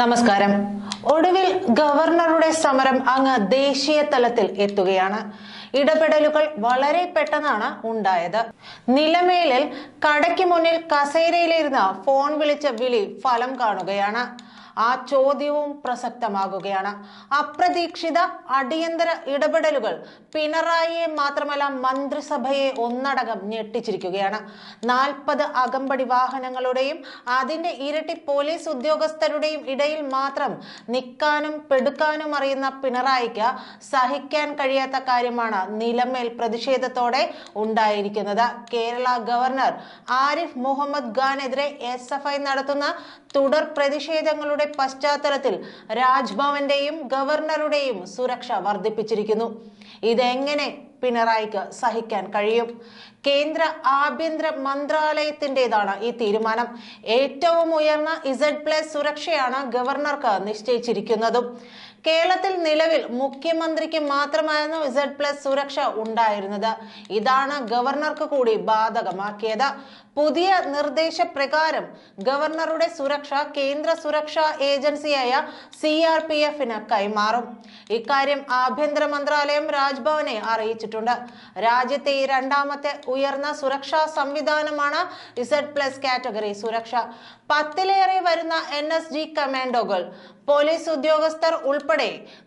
നമസ്കാരം. ഒടുവിൽ ഗവർണറുടെ സമരം അങ്ങ് ദേശീയ തലത്തിൽ എത്തുകയാണ്. ഇടപെടലുകൾ വളരെ പെട്ടെന്നാണ് ഉണ്ടായത്. നിലമേലിൽ കടയ്ക്ക് മുന്നിൽ കസേരയിലിരുന്ന ഫോൺ വിളിച്ച വിളി ഫലം കാണുകയാണ്. ആ ചോദ്യവും പ്രസക്തമാകുകയാണ്. അപ്രതീക്ഷിത അടിയന്തര ഇടപെടലുകൾ പിണറായിയെ മാത്രമല്ല മന്ത്രിസഭയെ ഒന്നടങ്കം ഞെട്ടിച്ചിരിക്കുകയാണ്. നാൽപ്പത് അകമ്പടി വാഹനങ്ങളുടെയും അതിന്റെ ഇരട്ടി പോലീസ് ഉദ്യോഗസ്ഥരുടെയും ഇടയിൽ മാത്രം നിൽക്കാനും പെടുക്കാനും അറിയുന്ന പിണറായിക്ക് സഹിക്കാൻ കഴിയാത്ത കാര്യമാണ് നിലമേൽ പ്രതിഷേധത്തോടെ ഉണ്ടായിരിക്കുന്നത്. കേരള ഗവർണർ ആരിഫ് മുഹമ്മദ് ഖാനെതിരെ എസ് എഫ് ഐ നടത്തുന്ന തുടർ പ്രതിഷേധങ്ങളുടെ പശ്ചാത്തലത്തിൽ രാജ്ഭവന്റെയും ഗവർണറുടെയും സുരക്ഷ വർദ്ധിപ്പിച്ചിരിക്കുന്നു. ഇതെങ്ങനെ പിണറായിക്ക് സഹിക്കാൻ കഴിയും? കേന്ദ്ര ആഭ്യന്തര മന്ത്രാലയത്തിന്റെതാണ് ഈ തീരുമാനം. ഏറ്റവും ഉയർന്ന ഇസഡ് പ്ലസ് സുരക്ഷയാണ് ഗവർണർക്ക് നിശ്ചയിച്ചിരിക്കുന്നതും. കേരളത്തിൽ നിലവിൽ മുഖ്യമന്ത്രിക്ക് മാത്രമായിരുന്നു ഇസഡ് പ്ലസ് സുരക്ഷ ഉണ്ടായിരുന്നത്. ഇതാണ് ഗവർണർക്ക് കൂടി ബാധകമാക്കിയത്. പുതിയ നിർദ്ദേശപ്രകാരം ഗവർണറുടെ സുരക്ഷ കേന്ദ്ര സുരക്ഷാ ഏജൻസിയായ സി ആർ പി എഫിന് കൈമാറും. ഇക്കാര്യം ആഭ്യന്തര മന്ത്രാലയം രാജ്ഭവനെ അറിയിച്ചിട്ടുണ്ട്. രാജ്യത്തെ രണ്ടാമത്തെ ഉയർന്ന സുരക്ഷാ സംവിധാനമാണ് ഇസഡ് പ്ലസ് കാറ്റഗറി സുരക്ഷ. പത്തിലേറെ വരുന്ന എൻ എസ് ജി കമാൻഡോകൾ പോലീസ് ഉദ്യോഗസ്ഥർ ഉൾപ്പെടെ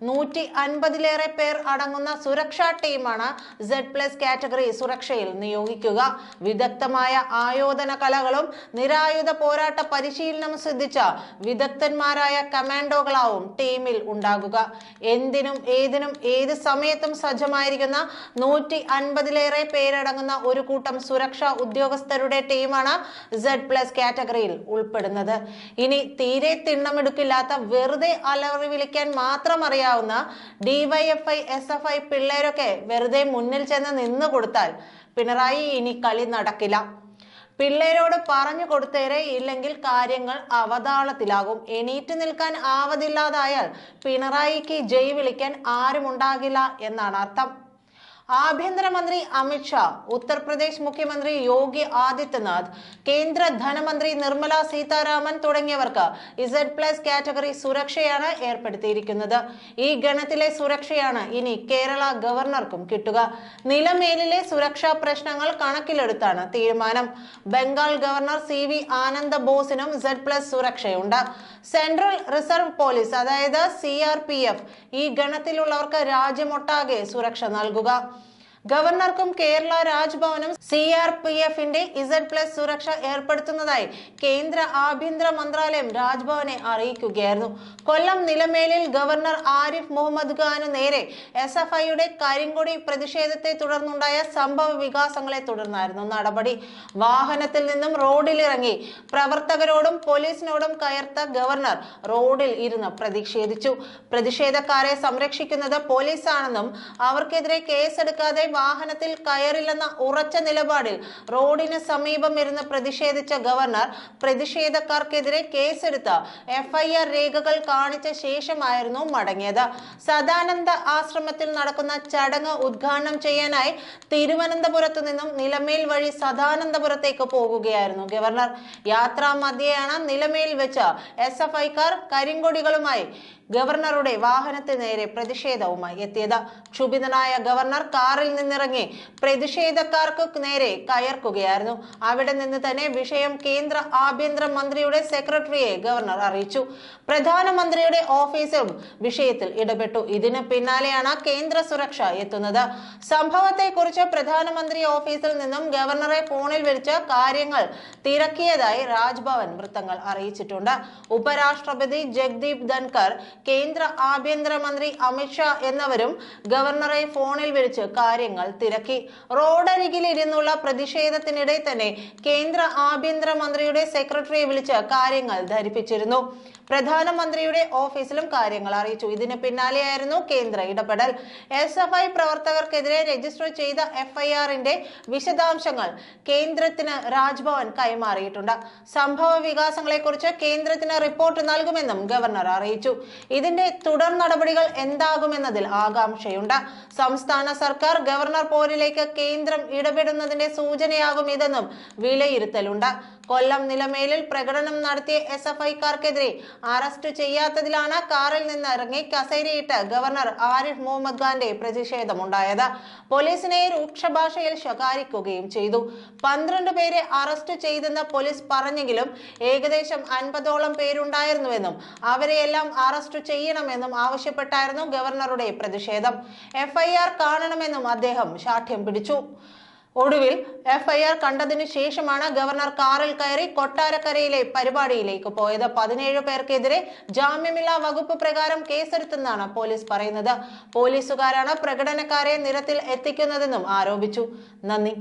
നൂറ്റി അൻപതിലേറെ പേർ അടങ്ങുന്ന സുരക്ഷാ ടീമാണ് സെഡ് പ്ലസ് കാറ്റഗറി സുരക്ഷയിൽ നിയോഗിക്കുക. വിദഗ്ധമായ ആയോധന കലകളും നിരായുധ പോരാട്ട പരിശീലനം സിദ്ധിച്ച വിദഗ്ധന്മാരായ കമാൻഡോകളാവും ടീമിൽ ഉണ്ടാകുക. എന്തിനും ഏതിനും ഏത് സമയത്തും സജ്ജമായിരിക്കുന്ന നൂറ്റി അൻപതിലേറെ പേരടങ്ങുന്ന ഒരു കൂട്ടം സുരക്ഷാ ഉദ്യോഗസ്ഥരുടെ ടീമാണ് സെഡ് പ്ലസ് കാറ്റഗറിയിൽ ഉൾപ്പെടുന്നത്. ഇനി തീരെ തിണ്ണമെടുക്കില്ലാത്ത വെറുതെ അലറി വിളിക്കാൻ മാത്രം അറിയാവുന്ന ഡിവൈഎഫ്ഐ എസ് എഫ് ഐ പിള്ളേരൊക്കെ വെറുതെ മുന്നിൽ ചെന്ന് നിന്ന് കൊടുത്താൽ പിണറായി ഇനി കളി നടക്കില്ല. പിള്ളേരോട് പറഞ്ഞു കൊടുത്തേരെ ഇല്ലെങ്കിൽ കാര്യങ്ങൾ അവതാളത്തിലാകും. എണീറ്റ് നിൽക്കാൻ ആവതില്ലാതായാൽ പിണറായിക്ക് ജയ് വിളിക്കാൻ ആരുമുണ്ടാകില്ല എന്നാണ് അർത്ഥം. ആഭ്യന്തരമന്ത്രി അമിത്ഷാ ഉത്തർപ്രദേശ് മുഖ്യമന്ത്രി യോഗി ആദിത്യനാഥ് കേന്ദ്ര ധനമന്ത്രി നിർമ്മല സീതാരാമൻ തുടങ്ങിയവർക്ക് ഇസഡ് പ്ലസ് കാറ്റഗറി സുരക്ഷയാണ് ഏർപ്പെടുത്തിയിരിക്കുന്നത്. ഈ ഗണത്തിലെ സുരക്ഷയാണ് ഇനി കേരള ഗവർണർക്കും കിട്ടുക. നിലമേലിലെ സുരക്ഷാ പ്രശ്നങ്ങൾ കണക്കിലെടുത്താണ് തീരുമാനം. Bengal governor C V Ananda ബോസിനും ഇസഡ് പ്ലസ് സുരക്ഷയുണ്ട്. സെൻട്രൽ റിസർവ് പോലീസ് അതായത് സി ഈ ഗണത്തിലുള്ളവർക്ക് രാജ്യമൊട്ടാകെ സുരക്ഷ നൽകുക. ഗവർണർക്കും കേരള രാജ്ഭവനും സി ആർ പി എഫിന്റെ ഇസഡ് പ്ലസ് സുരക്ഷ ഏർപ്പെടുത്തുന്നതായി കേന്ദ്ര ആഭ്യന്തര മന്ത്രാലയം രാജ്ഭവനെ അറിയിക്കുകയായിരുന്നു. കൊല്ലം നിലമേലിൽ ഗവർണർ ആരിഫ് മുഹമ്മദ് ഖാനു നേരെ എസ് എഫ് ഐയുടെ കരിങ്കൊടി പ്രതിഷേധത്തെ തുടർന്നുണ്ടായ സംഭവ വികാസങ്ങളെ തുടർന്നായിരുന്നു നടപടി. വാഹനത്തിൽ നിന്നും റോഡിലിറങ്ങി പ്രവർത്തകരോടും പോലീസിനോടും കയർത്ത ഗവർണർ റോഡിൽ ഇരുന്ന് പ്രതിഷേധിച്ചു. പ്രതിഷേധക്കാരെ സംരക്ഷിക്കുന്നത് പോലീസാണെന്നും അവർക്കെതിരെ കേസെടുക്കാതെ വാഹനത്തിൽ കയറില്ലെന്ന ഉറച്ച നിലപാടിൽ റോഡിന് സമീപം ഇരുന്ന് പ്രതിഷേധിച്ച ഗവർണർ പ്രതിഷേധക്കാർക്കെതിരെ കേസെടുത്ത എഫ്ഐആർ രേഖകൾ കാണിച്ച ശേഷമായിരുന്നു മടങ്ങിയത്. സദാനന്ദ ആശ്രമത്തിൽ നടക്കുന്ന ചടങ്ങ് ഉദ്ഘാടനം ചെയ്യാനായി തിരുവനന്തപുരത്ത് നിന്നും നിലമേൽ വഴി സദാനന്ദപുരത്തേക്ക് പോകുകയായിരുന്നു ഗവർണർ. യാത്രാ മധ്യയാണ് നിലമേൽ വെച്ച് എസ് എഫ് ഐക്കാർ കരിങ്കൊടികളുമായി ഗവർണറുടെ വാഹനത്തിന് നേരെ പ്രതിഷേധവുമായി എത്തിയത്. ക്ഷുഭിതനായ ഗവർണർ കാറിൽ നിന്നിറങ്ങി പ്രതിഷേധക്കാർക്ക് നേരെ കയർക്കുകയായിരുന്നു. അവിടെ നിന്ന് തന്നെ വിഷയം കേന്ദ്ര ആഭ്യന്തര മന്ത്രിയുടെ സെക്രട്ടറിയെ ഗവർണർ അറിയിച്ചു. പ്രധാനമന്ത്രിയുടെ ഓഫീസും വിഷയത്തിൽ ഇടപെട്ടു. ഇതിന് പിന്നാലെയാണ് കേന്ദ്ര സുരക്ഷ എത്തുന്നത്. സംഭവത്തെക്കുറിച്ച് പ്രധാനമന്ത്രി ഓഫീസിൽ നിന്നും ഗവർണറെ ഫോണിൽ വിളിച്ച് കാര്യങ്ങൾ തിരക്കിയതായി രാജ്ഭവൻ വൃത്തങ്ങൾ അറിയിച്ചിട്ടുണ്ട്. ഉപരാഷ്ട്രപതി ജഗ്ദീപ് ധൻകർ കേന്ദ്ര ആഭ്യന്തര ആഭ്യന്തരമന്ത്രി അമിത്ഷാ എന്നിവരും ഗവർണറെ ഫോണിൽ വിളിച്ച് കാര്യങ്ങൾ തിരക്കി. റോഡരികിൽ ഇരുന്നുള്ള പ്രതിഷേധത്തിനിടെ തന്നെ കേന്ദ്ര ആഭ്യന്തര മന്ത്രിയുടെ സെക്രട്ടറിയെ വിളിച്ച് കാര്യങ്ങൾ ധരിപ്പിച്ചിരുന്നു. പ്രധാനമന്ത്രിയുടെ ഓഫീസിലും കാര്യങ്ങൾ അറിയിച്ചു. ഇതിന് പിന്നാലെയായിരുന്നു കേന്ദ്ര ഇടപെടൽ. എസ് എഫ് ഐ പ്രവർത്തകർക്കെതിരെ രജിസ്റ്റർ ചെയ്ത എഫ്ഐആറിന്റെ വിശദാംശങ്ങൾ കേന്ദ്രത്തിന് രാജ്ഭവൻ കൈമാറിയിട്ടുണ്ട്. സംഭവ വികാസങ്ങളെക്കുറിച്ച് കേന്ദ്രത്തിന് റിപ്പോർട്ട് നൽകുമെന്നും ഗവർണർ അറിയിച്ചു. ഇതിന്റെ തുടർ നടപടികൾ എന്താകുമെന്നതിൽ ആകാംക്ഷയുണ്ട്. സംസ്ഥാന സർക്കാർ ഗവർണർ പോരിലേക്ക് കേന്ദ്രം ഇടപെടുന്നതിന്റെ സൂചനയാകും ഇതെന്നും വിലയിരുത്തലുണ്ട്. കൊല്ലം നിലമേലിൽ പ്രകടനം നടത്തിയ എസ് എഫ് ഐക്കാർക്കെതിരെ അറസ്റ്റ് ചെയ്യാത്തതിലാണ് കാറിൽ നിന്ന് ഇറങ്ങി കസേരയിട്ട് ഗവർണർ ആരിഫ് മുഹമ്മദ് ഖാന്റെ പ്രതിഷേധമുണ്ടായത്. പോലീസിനെ രൂക്ഷ ഭാഷയിൽ ശകാരിക്കുകയും ചെയ്തു. പന്ത്രണ്ട് പേരെ അറസ്റ്റ് ചെയ്തെന്ന് പോലീസ് പറഞ്ഞെങ്കിലും ഏകദേശം അൻപതോളം പേരുണ്ടായിരുന്നുവെന്നും അവരെയെല്ലാം അറസ്റ്റ് ചെയ്യണമെന്നും ആവശ്യപ്പെട്ടായിരുന്നു ഗവർണറുടെ പ്രതിഷേധം. എഫ്ഐആർ കാണണമെന്നും അദ്ദേഹം ശാഠ്യം പിടിച്ചു. ഒടുവിൽ എഫ്ഐആർ കണ്ടതിനു ശേഷമാണ് ഗവർണർ കാറിൽ കയറി കൊട്ടാരക്കരയിലെ പരിപാടിയിലേക്ക് പോയത്. പതിനേഴ് പേർക്കെതിരെ ജാമ്യമില്ലാ വകുപ്പ് പ്രകാരം കേസെടുത്തെന്നാണ് പോലീസ് പറയുന്നത്. പോലീസുകാരാണ് പ്രകടനക്കാരെ നിരത്തിൽ എത്തിക്കുന്നതെന്നും ആരോപിച്ചു. നന്ദി.